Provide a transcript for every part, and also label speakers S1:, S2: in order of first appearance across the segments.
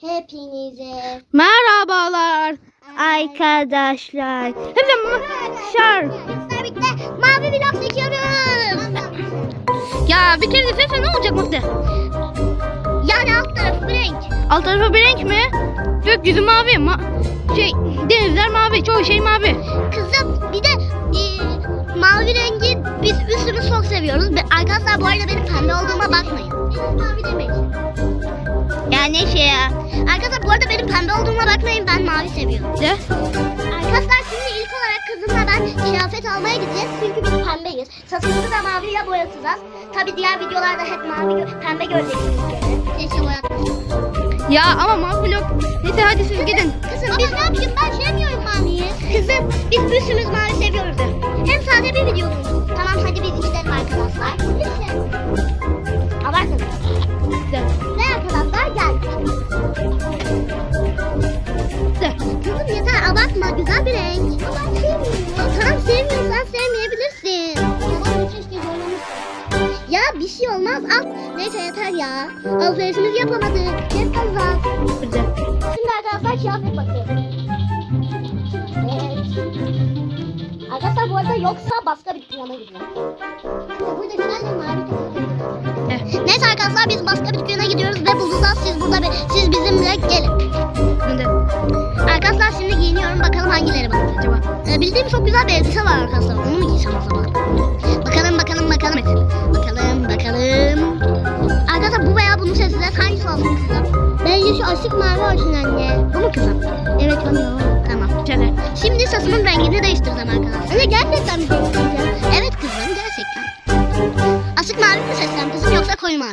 S1: Hepinize
S2: Merhabalar arkadaşlar. Hepsi.
S1: Bizler birlikte mavi vlog çekiyoruz.
S2: Ya bir kere de sesle ne olacak Mutlu?
S1: Yani alt tarafı bir renk.
S2: Alt tarafı bir renk mi? Gökyüzü mavi. Ma şey denizler mavi. Çoğu şey mavi.
S1: Kızım bir de e, mavi rengi biz üstünü çok seviyoruz. Arkadaşlar bu arada benim pembe olduğuma bakmayın. Mavi demek.
S2: Ya ne şey ya?
S1: Arkadaşlar bu arada benim pembe olduğuma bakmayın ben mavi seviyorum.
S2: De.
S1: Arkadaşlar şimdi ilk olarak kızımla ben kıyafet almaya gideceğiz. Çünkü biz pembeyiz. Saçımızı da maviyle boyatacağız. Tabi diğer videolarda hep mavi gö- pembe göreceksiniz. Keşke boyatmasaydım.
S2: Ya ama mavi yok. Neyse hadi siz gidin.
S1: Kızım biz ne yapayım ben sevmiyorum maviyi. Kızım biz üstümüz mavi seviyoruz. Hem sade bir video olsun. Tamam hadi biz gidelim arkadaşlar. Abartın. Arkadaşlar geldik.
S2: De.
S1: Kızım yeter abartma güzel bir renk. Ama ben sevmiyorum. Tamam sevmiyorsan sevmeyebilirsin. Ya bir şey olmaz al. Neyse yeter ya. Alışverişimizi yapamadık. Geç kalacağız. Şimdi arkadaşlar kıyafet bakıyorum. Evet. Arkadaşlar bu arada yoksa başka bir dükkana gidiyor. Burada güzel bir mavi. Neyse arkadaşlar biz başka bir dükkana gidiyoruz ve bulacağız. Siz burada bir, siz bizimle gelin.
S2: De.
S1: Arkadaşlar şimdi giyiniyorum. Bakalım hangileri bana acaba. Ee, bildiğim çok güzel bir elbise var arkadaşlar. Onu mu giysem acaba? Bakalım bakalım bakalım. Bakalım bakalım. Arkadaşlar bu veya bunu seçeceğiz. Hangisi olsun kızım? Bence şu açık mavi olsun anne. Bu mu kızım? Evet o. Tamam.
S2: Şöyle.
S1: Şimdi saçımın rengini değiştireceğim arkadaşlar. Anne gerçekten mi değiştireceğim?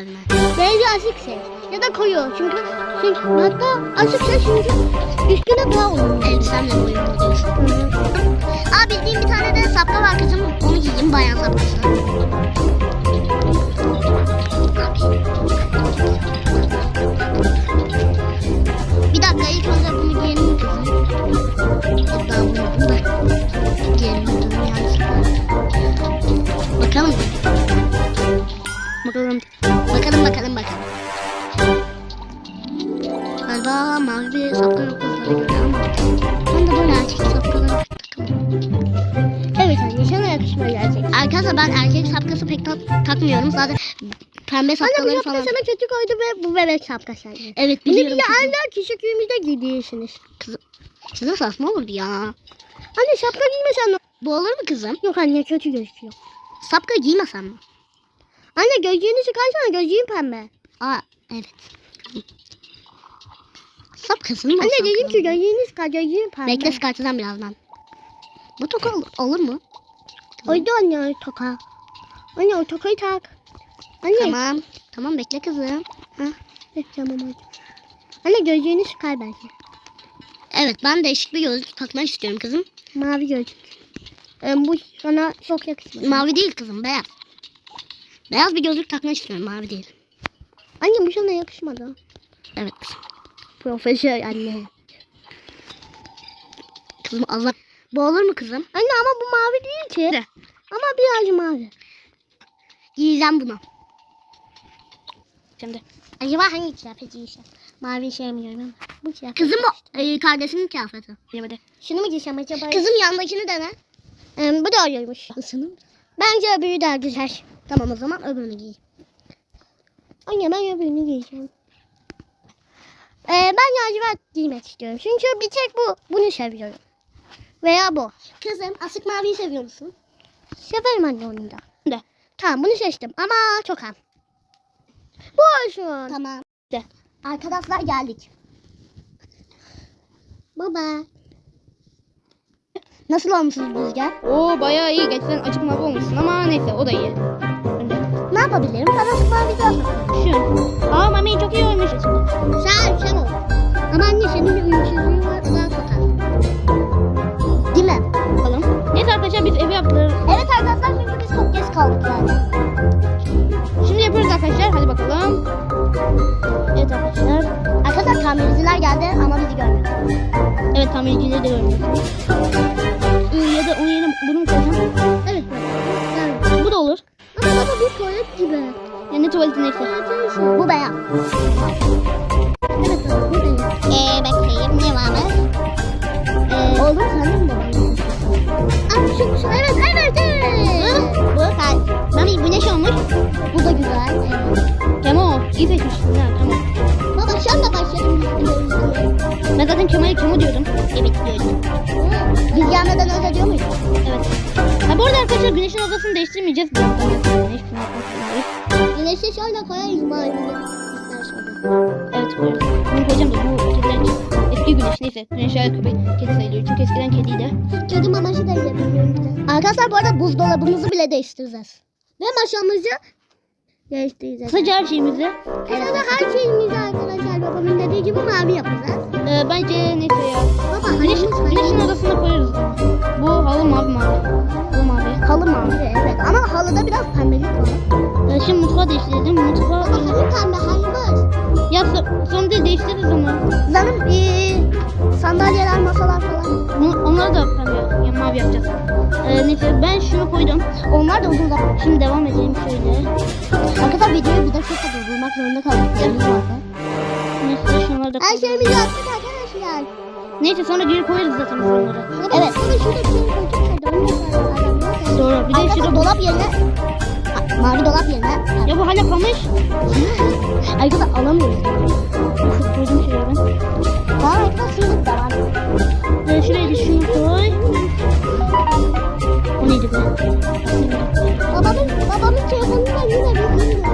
S1: Mi? Bence açık seç. Ya da koyu. Çünkü, çünkü hatta açık seç çünkü üstüne daha olur. Elbisemle koyu diyorsun. Aa bildiğim bir tane de sapka var kızım. Onu giyeyim bayan sapkası. Arkadaşlar ben erkek sapkası pek tak- takmıyorum. Zaten pembe sapkaları falan.
S3: sana kötü koydu ve bu bebek şapkası.
S1: Evet
S3: Bunu
S1: biliyorum.
S3: bir de
S1: kızım.
S3: anne küçüklüğümüzde giydiğiniz.
S1: Size saçma olurdu ya.
S3: Anne şapka giymesen ne?
S1: Bu olur mu kızım?
S3: Yok anne kötü gözüküyor.
S1: Sapka giymesem mi?
S3: Anne gözlüğünü çıkarsana gözlüğün pembe.
S1: Aa evet. Sapkasın mı?
S3: Anne
S1: sapka?
S3: dedim ki gözlüğünü çıkar gözlüğün pembe.
S1: Bekle çıkartacağım birazdan. Bu toka olur, olur mu?
S3: Oydu anne toka. Anne o tokayı tak. Anne.
S1: Tamam. Tamam bekle kızım.
S3: Evet, tamam hadi. Anne gözlüğünü çıkar belki.
S1: Evet ben değişik bir gözlük takmak istiyorum kızım.
S3: Mavi gözlük. Ee, bu sana çok yakışmıyor.
S1: Mavi değil kızım beyaz. Beyaz bir gözlük takmak istiyorum mavi değil.
S3: Anne bu sana yakışmadı.
S1: Evet kızım.
S3: Profesör anne.
S1: Kızım Allah. Bu olur mu kızım?
S3: Anne ama bu mavi değil ki.
S2: De.
S3: Ama birazcık mavi.
S1: Giyeceğim bunu.
S2: Şimdi.
S3: Acaba hangi kıyafet giysem? Mavi sevmiyorum ama. Bu kıyafet.
S1: Kızım bu e, kardeşinin kıyafeti.
S2: Yemedi.
S3: Şunu mu giysem acaba?
S1: Kızım yandakini dene.
S3: Ee, bu da öyleymiş.
S1: Isınım.
S3: Bence öbürü daha güzel.
S1: Tamam o zaman öbürünü giy.
S3: Anne ben öbürünü giyeceğim. Ee, ben lacivert giymek istiyorum. Çünkü bir tek bu. Bunu seviyorum. Veya bu.
S1: Kızım asık maviyi seviyor musun?
S3: Severim anne onu da.
S2: De.
S3: Tamam bunu seçtim ama çok az. Bu olsun.
S1: Tamam.
S2: De.
S1: Arkadaşlar geldik.
S3: Baba.
S1: Nasıl olmuşsunuz Rüzgar?
S2: Oo bayağı iyi. Gerçekten açık mavi olmuşsun ama neyse o da iyi.
S1: Ne yapabilirim? Ben asık mavi görmedim.
S2: Şu. Aa mami çok iyi olmuş.
S3: Sen sen ol. Ama anne senin
S1: Böyle
S2: tam ilgili de görünüyor. Ee, ya da onun yerine bunu mu koysam?
S3: Evet. evet.
S2: Bu da olur.
S3: Ama bu bir tuvalet gibi.
S2: Yani tuvaletin neyse.
S1: Bu beyaz.
S3: Evet baba bu beyaz.
S1: Eee bakayım ne var mı? Ee, Oğlum sanırım bu. Aa şu şu evet evet evet. Bu, bu kal. Mami güneş şey olmuş. Bu da güzel. Evet.
S2: Kemo iyi seçmişsin ha. Ben zaten Kemal'e Kemo diyordum.
S1: Evet diyorum. Biz gelmeden önce diyor muyuz?
S2: Evet. Ha bu arada arkadaşlar güneşin odasını değiştirmeyeceğiz. Güneş.
S1: Güneşi şöyle koyarız. İstersen.
S2: Evet koyarız. Bunu koyacağım da bu kediler için. Eski güneş neyse. Güneş hala köpek kedi sayılıyor. Çünkü eskiden kediydi.
S1: Kedi maması da yiyebiliyoruz. Arkadaşlar bu arada buzdolabımızı bile değiştireceğiz. Ve maşamızı değiştireceğiz.
S2: Kısaca her şeyimizi.
S1: Kısaca her şeyimizi arkadaşlar babamın dediği gibi mavi yapacağız.
S2: Ee, bence neyse ya.
S1: Baba
S2: Güneş, güneşin odasına koyarız. Bu halı mavi mavi. Bu mavi.
S1: Halı mavi evet ama halıda biraz pembelik var.
S2: Ee, şimdi mutfağı değiştirelim. Mutfağı...
S1: Baba halı pembe halımız.
S2: Ya so- sonra da değiştiririz onu.
S1: Zanım ee, sandalyeler masalar falan.
S2: Bunu- Onları da pembe, ya mavi yapacağız. Ee, neyse ben şunu koydum.
S1: Onlar da uzun zaman.
S2: Şimdi devam edelim şöyle.
S1: Arkadaşlar videoyu bir dakika durdurmak zorunda kaldık. Yarım vardı.
S2: Neyse şunları da
S1: Her şeyimizi yaptık arkadaşlar.
S2: Neyse sonra geri koyarız zaten onları.
S1: Evet. Baba şurada bir şey koyduk. Da
S2: Doğru. Bir de şurada
S1: dolap yerine mavi dolap yerine
S2: Ya bu hala kalmış.
S1: Arkadaşlar alamıyoruz.
S2: Şu koydum şuraya ben.
S1: Tamam şimdi devam edelim.
S2: Ee, şuraya da şunu koy. O neydi be?
S1: Babamın, babamın telefonundan yine bildiğim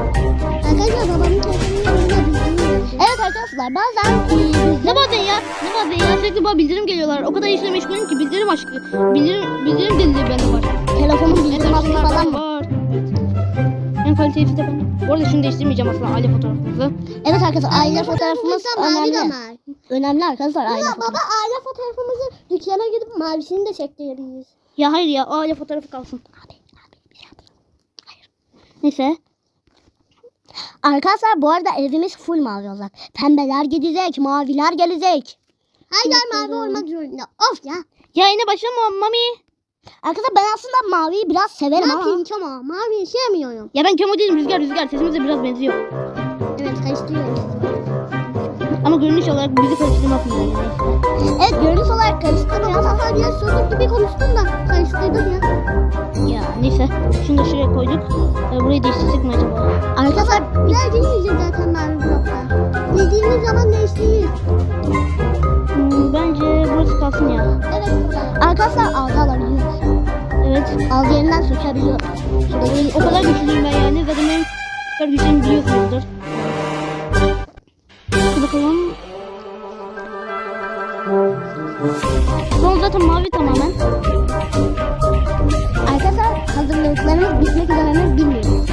S1: Arkadaşlar babamın telefonundan yine bildiğim Evet arkadaşlar bazen e,
S2: Ne bazen ya? Ne bazen ya? Sürekli bana bildirim geliyorlar. O kadar işle meşgulüm ki bildirim aşkı. Bildirim, bildirim deliliği bende var.
S1: telefonun bildirim
S2: şunlar
S1: falan mı?
S2: var. En kalitelisi de bende. Bu arada şunu değiştirmeyeceğim aslında aile fotoğrafımızı.
S1: Evet arkadaşlar aile fotoğrafımız önemli.
S3: Önemli.
S1: Arkadaşlar aile
S3: Baba,
S1: fotoğrafı.
S3: baba aile fotoğrafımızı dükkana gidip mavisini de çektirebiliriz.
S2: Ya hayır ya aile fotoğrafı kalsın. Abi, abi bir şey yapalım. Hayır. Neyse.
S1: Arkadaşlar bu arada evimiz full mavi olacak. Pembeler gidecek, maviler gelecek.
S3: Her yer mavi olmak zorunda. Of ya.
S2: Ya yine başlama mami.
S1: Arkadaşlar ben aslında maviyi biraz severim ama.
S3: ki ama maviyi sevmiyorum.
S2: Ya ben Kemo değilim Rüzgar Rüzgar sesimiz de biraz benziyor.
S3: Evet karıştırıyorum.
S2: Ama görünüş olarak bizi karıştırmasın yani.
S1: Evet görünüş olarak karıştırdım.
S3: Bu sefer biraz çocuk gibi konuştun da karıştırdın ya.
S2: Ya neyse. Şunu da şuraya koyduk. Ee, burayı değiştirsek mi acaba?
S1: Arkadaşlar
S3: Biraz girmeyeceğiz zaten mavi blokta. Dediğimiz zaman değiştiririz.
S2: Hmm, bence burası kalsın ya.
S3: Evet
S1: arkadaşlar ağzı alabiliyoruz.
S2: Evet.
S1: Ağzı yerinden sökebiliyoruz.
S2: Ee, o kadar güçlüyüm ben yani. Zaten benim süper güçlerimi biliyorsunuzdur. Hadi bakalım. Son zaten mavi tamamen.
S1: Arkadaşlar hazırlıklarımız bitmek üzere mi bilmiyoruz.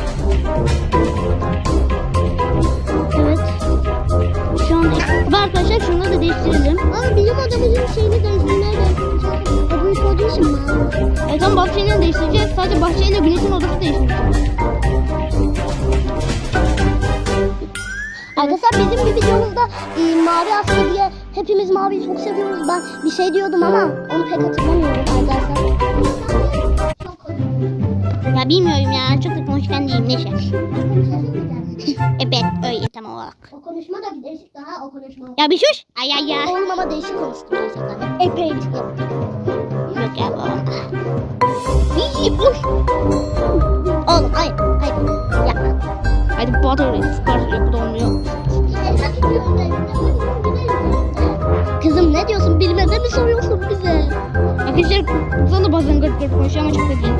S2: Evet. Şu an ve arkadaşlar şunu da değiştirelim.
S3: Ama bizim odamızın şeyini değiştirmeye gerek yok. O büyük olduğu için mavi.
S2: Evet tam bahçeyle değiştireceğiz. Sadece bahçeyle güneşin odası değiştireceğiz.
S1: Bizim bir videomuzda e, mavi askı diye hepimiz maviyi çok seviyoruz. Ben bir şey diyordum ama onu pek hatırlamıyorum arkadaşlar.
S2: Ya bilmiyorum ya. Çok da konuşkan değilim. Neyse. Evet öyle tam olarak.
S3: O konuşma da değişik daha o konuşma.
S2: Ya bir sus. Ay ay ya.
S1: Oğlum ama değişik konuştum gerçekten. Epey yaptım.
S2: Yok ya bu. İyi boş.
S1: Oğlum ay ay yapma.
S2: Hadi butter sıkar. Yok bu da olmuyor.
S1: Kızım ne diyorsun bilmede mi soruyorsun bize?
S2: Arkadaşlar kızlar da bazen garip garip konuşuyor ama çok da değil.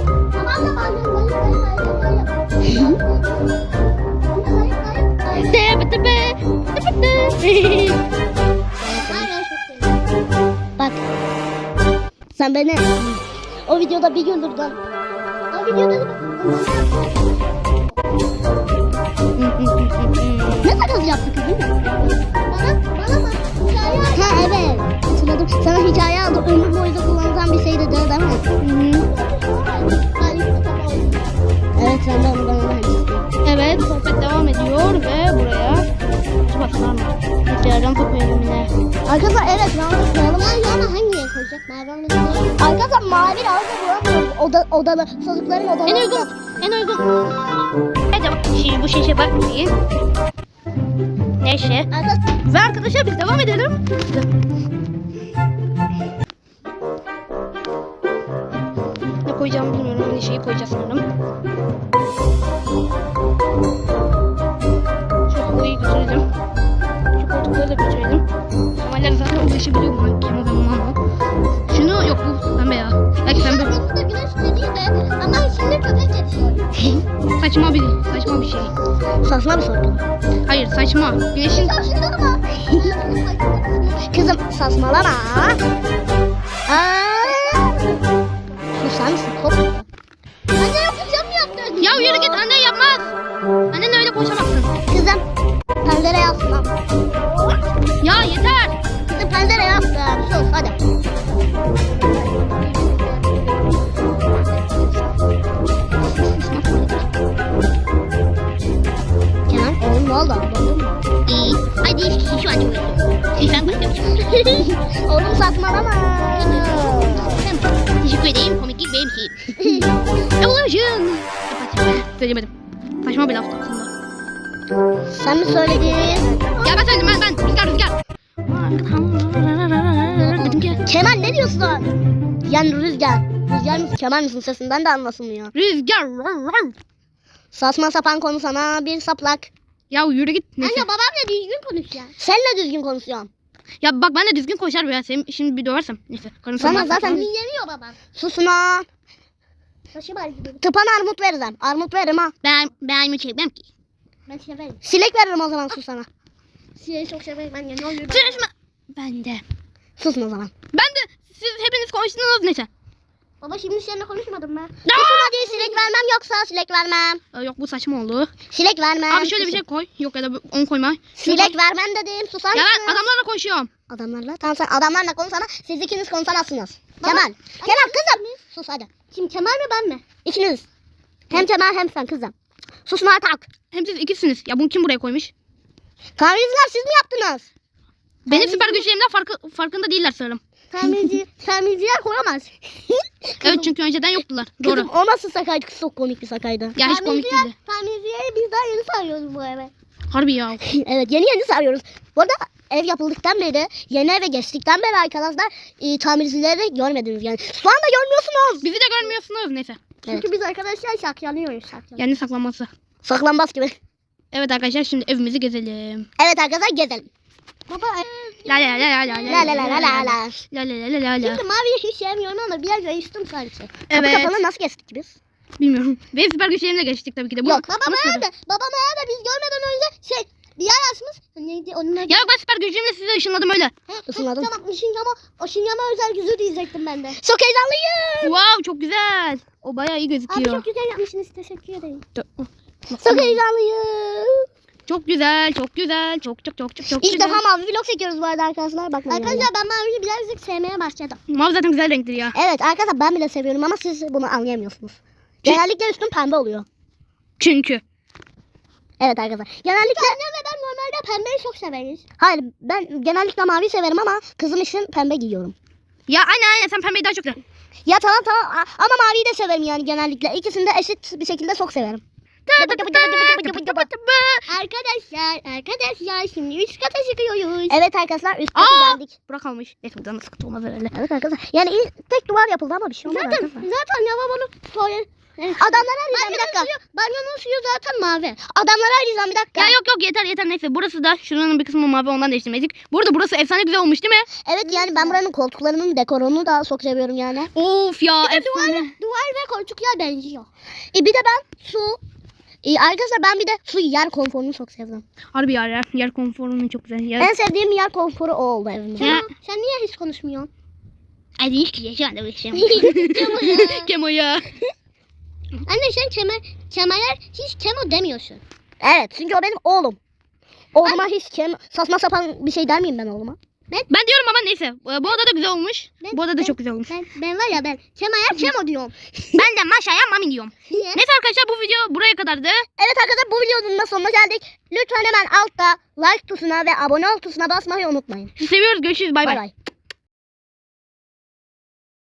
S2: Tepe tepe. Tepe.
S1: Bak. Sen beni o videoda bir güldürdün.
S3: O videoda
S1: Ne sakız yaptı kızım?
S3: bana bana bak. Hikaye
S1: Ha evet. Hatırladım. Sana hikaye aldı. Ömür boyu da kullanılan bir şeydi değil mi? Evet sen de onu bana vermiştin.
S2: Evet sohbet devam ediyor ve buraya başlar mı? Tekrardan koyalım yine.
S1: Arkadaşlar evet ranza koyalım.
S3: Ben yana hangi renk koyacak? Olması
S1: Arkadaşlar mavi ranza bulamıyoruz. Oda, odalı. Çocukların
S2: En
S1: odaları.
S2: uygun. En uygun. Hadi bak şimdi bu şişe bakmayın.
S1: Neşe.
S2: Ve arkadaşlar biz devam edelim. Ne koyacağımı bilmiyorum. Neşeyi koyacağız sanırım. Şu koyu götürelim. Şu koltukları da götürelim. Normalde zaten ulaşabiliyorum. Belki ama ben mama. Şunu yok bu pembe ya. Belki pembe.
S3: Güneş
S2: Saçma bir, saçma bir şey.
S1: Saçma bir soru.
S2: Hayır saçma. Güneşin
S3: Şaşırma.
S1: Kızım saçmalama. Susar mısın? Kop.
S3: Anne yapacağım yaptın?
S2: Ya yürü git annen yapmaz. Annen öyle konuşamazsın.
S1: Kızım pencere yazsın.
S2: Ya yeter.
S1: Kızım pencere yazsın. Sus hadi.
S2: İyi. Hadi şu an Sen
S1: Oğlum saçmalama.
S2: Teşekkür ederim. Komiklik benim şeyim. Evolution. Söylemedim. Saçma bir laftı aslında.
S1: Sen mi söyledin?
S2: Ya ben söyledim ben ben. Rüzgar rüzgar. Dedim ki
S1: Kemal ne diyorsun? Yani rüzgar. Rüzgar mısın Kemal misin sesinden de anlaşılmıyor.
S2: rüzgar.
S1: Saçma sapan konu sana bir saplak.
S2: Ya yürü git. Neyse.
S3: Anne babamla düzgün konuş ya.
S1: Senle düzgün konuşuyorsun.
S2: Ya bak ben de düzgün konuşar ya. Seni şimdi bir döversem. Neyse. Karın
S1: Sana zaten
S3: Dinlemiyor babam.
S1: susun ha.
S3: Var gibi.
S1: Tıpan armut veririm. Armut veririm ha.
S2: Ben ben mi çekmem ki.
S3: Ben severim.
S1: Silek veririm o zaman sus sana.
S3: Sizi çok severim anne. Ne oluyor?
S2: Konuşma. Ben de.
S1: Susun o zaman.
S2: Ben de siz hepiniz konuştunuz neyse.
S3: Baba şimdi seninle konuşmadım ben.
S1: Susun hadi silek vermem yoksa silek vermem.
S2: Aa, yok bu saçma oldu.
S1: Silek vermem.
S2: Abi şöyle bir şey koy. Yok ya da on koyma.
S1: Silek vermem dedim susar
S2: Ya ben adamlarla konuşuyorum.
S1: Adamlarla. Tamam sen adamlarla konuşsana. Siz ikiniz konuşamazsınız.
S3: Baba,
S1: Kemal. Kemal kızım. Sus hadi.
S3: Şimdi Kemal mi ben mi?
S1: İkiniz. Hem Kemal hem sen kızım. Susun artık.
S2: Hem siz ikisiniz. Ya bunu kim buraya koymuş?
S1: Kahveciler siz mi yaptınız?
S2: Benim süper güçlerimden farkı, farkında değiller sanırım.
S3: Tamirci, tamirciler koyamaz.
S2: Evet çünkü önceden yoktular. Doğru.
S1: Kızım o nasıl sakaydı? Çok komik bir sakaydı.
S2: Ya hiç komik
S3: Tamirciler-
S2: değildi.
S3: Tamircileri biz daha yeni sarıyoruz bu eve.
S2: Harbi ya.
S1: evet yeni yeni sarıyoruz. Bu arada ev yapıldıktan beri, yeni eve geçtikten beri arkadaşlar e, tamircileri görmediniz yani. Şu anda görmüyorsunuz.
S2: Bizi de görmüyorsunuz neyse.
S3: Çünkü biz arkadaşlar saklanıyoruz.
S2: Yani saklanması.
S1: Saklanmaz gibi.
S2: Evet arkadaşlar şimdi evimizi gezelim.
S1: Evet arkadaşlar gezelim.
S3: Baba
S2: La la la la la
S1: La la la la la la.
S2: La la la la la
S3: şimdi maviyi hiç sevmiyorum ama biraz sadece.
S1: Kapı
S2: Evet.
S1: kapalı nasıl geçtik biz?
S2: Bilmiyorum. Benim süper güçlerimle geçtik tabii ki de. Bu,
S1: Yok,
S3: Babam nerede? Babam nerede? Biz görmeden önce şey bir yer açmış. Neydi onun adı?
S2: Ya ben süper güçlerimle sizi ışınladım öyle.
S1: Isınladım.
S3: Tamam ışınlama, ışınlama özel yüzü diyecektim ben de.
S1: Çok heyecanlıyım.
S2: Wow çok güzel. O bayağı iyi
S3: Abi
S2: gözüküyor.
S3: çok güzel yapmışsınız. Teşekkür ederim.
S1: Çok heyecanlıyım.
S2: Çok güzel, çok güzel, çok çok çok çok çok
S1: İlk
S2: güzel.
S1: defa mavi vlog çekiyoruz bu arada arkadaşlar. Bakmayın. yani.
S3: Arkadaşlar ben maviyi birazcık sevmeye başladım.
S2: Mavi zaten güzel renktir ya.
S1: Evet arkadaşlar ben bile seviyorum ama siz bunu anlayamıyorsunuz. Genellikle üstüm pembe oluyor.
S2: Çünkü.
S1: Evet arkadaşlar. Genellikle
S3: Annem ve ben normalde pembeyi çok severiz.
S1: hayır ben genellikle mavi severim ama kızım için pembe giyiyorum.
S2: Ya aynen aynen sen pembeyi daha çok sev.
S1: Ya tamam tamam a- ama maviyi de severim yani genellikle. İkisini de eşit bir şekilde çok severim.
S3: Arkadaşlar, arkadaşlar şimdi üst kata çıkıyoruz.
S1: Evet arkadaşlar üst kata
S2: Aa!
S1: geldik.
S2: Burak almış. Neyse buradan da sıkıntı olmaz herhalde.
S1: Evet arkadaşlar. Yani ilk tek duvar yapıldı ama bir şey olmadı
S3: Zaten,
S1: arkadaşlar.
S3: zaten tuvalet. Evet.
S1: Adamlar arayacağım bir dakika.
S3: suyu, banyonun suyu zaten mavi.
S1: Adamlar arayacağım bir dakika.
S2: Ya yok yok yeter yeter neyse. Burası da şuranın bir kısmı mavi ondan değiştirmedik. Bu arada burası efsane güzel olmuş değil mi?
S1: Evet yani ben buranın koltuklarının dekorunu da çok seviyorum yani.
S2: Of ya
S3: Bir
S2: efsane.
S3: duvar, duvar ve koltuklar benziyor.
S1: E bir de ben su e, arkadaşlar ben bir de su yer konforunu çok sevdim.
S2: Harbi ya yer, yer konforunun çok güzel. Yer...
S1: En sevdiğim yer konforu o oldu evimde.
S2: Ya.
S3: Sen, niye hiç konuşmuyorsun?
S2: Hadi hiç ki şu anda uğraşıyorum.
S3: Kemo ya.
S2: Kemo.
S3: Anne sen keme, kemeler hiç kemo demiyorsun.
S1: Evet çünkü o benim oğlum. Oğluma hiç kem saçma sapan bir şey der miyim ben oğluma?
S2: Ben diyorum ama neyse. Bu oda da güzel olmuş.
S3: Ben-
S2: Bu oda da
S3: ben-
S2: çok güzel olmuş.
S3: Ben, ben var ya ben kemeler kemo diyorum.
S2: Ben de maşaya mami diyorum.
S3: Niye?
S2: Neyse arkadaşlar bu video buraya kadardı.
S1: Evet arkadaşlar bu videonun da sonuna geldik. Lütfen hemen altta like tuşuna ve abone ol tuşuna basmayı unutmayın.
S2: Sizi seviyoruz. Görüşürüz. Bay.
S1: bay.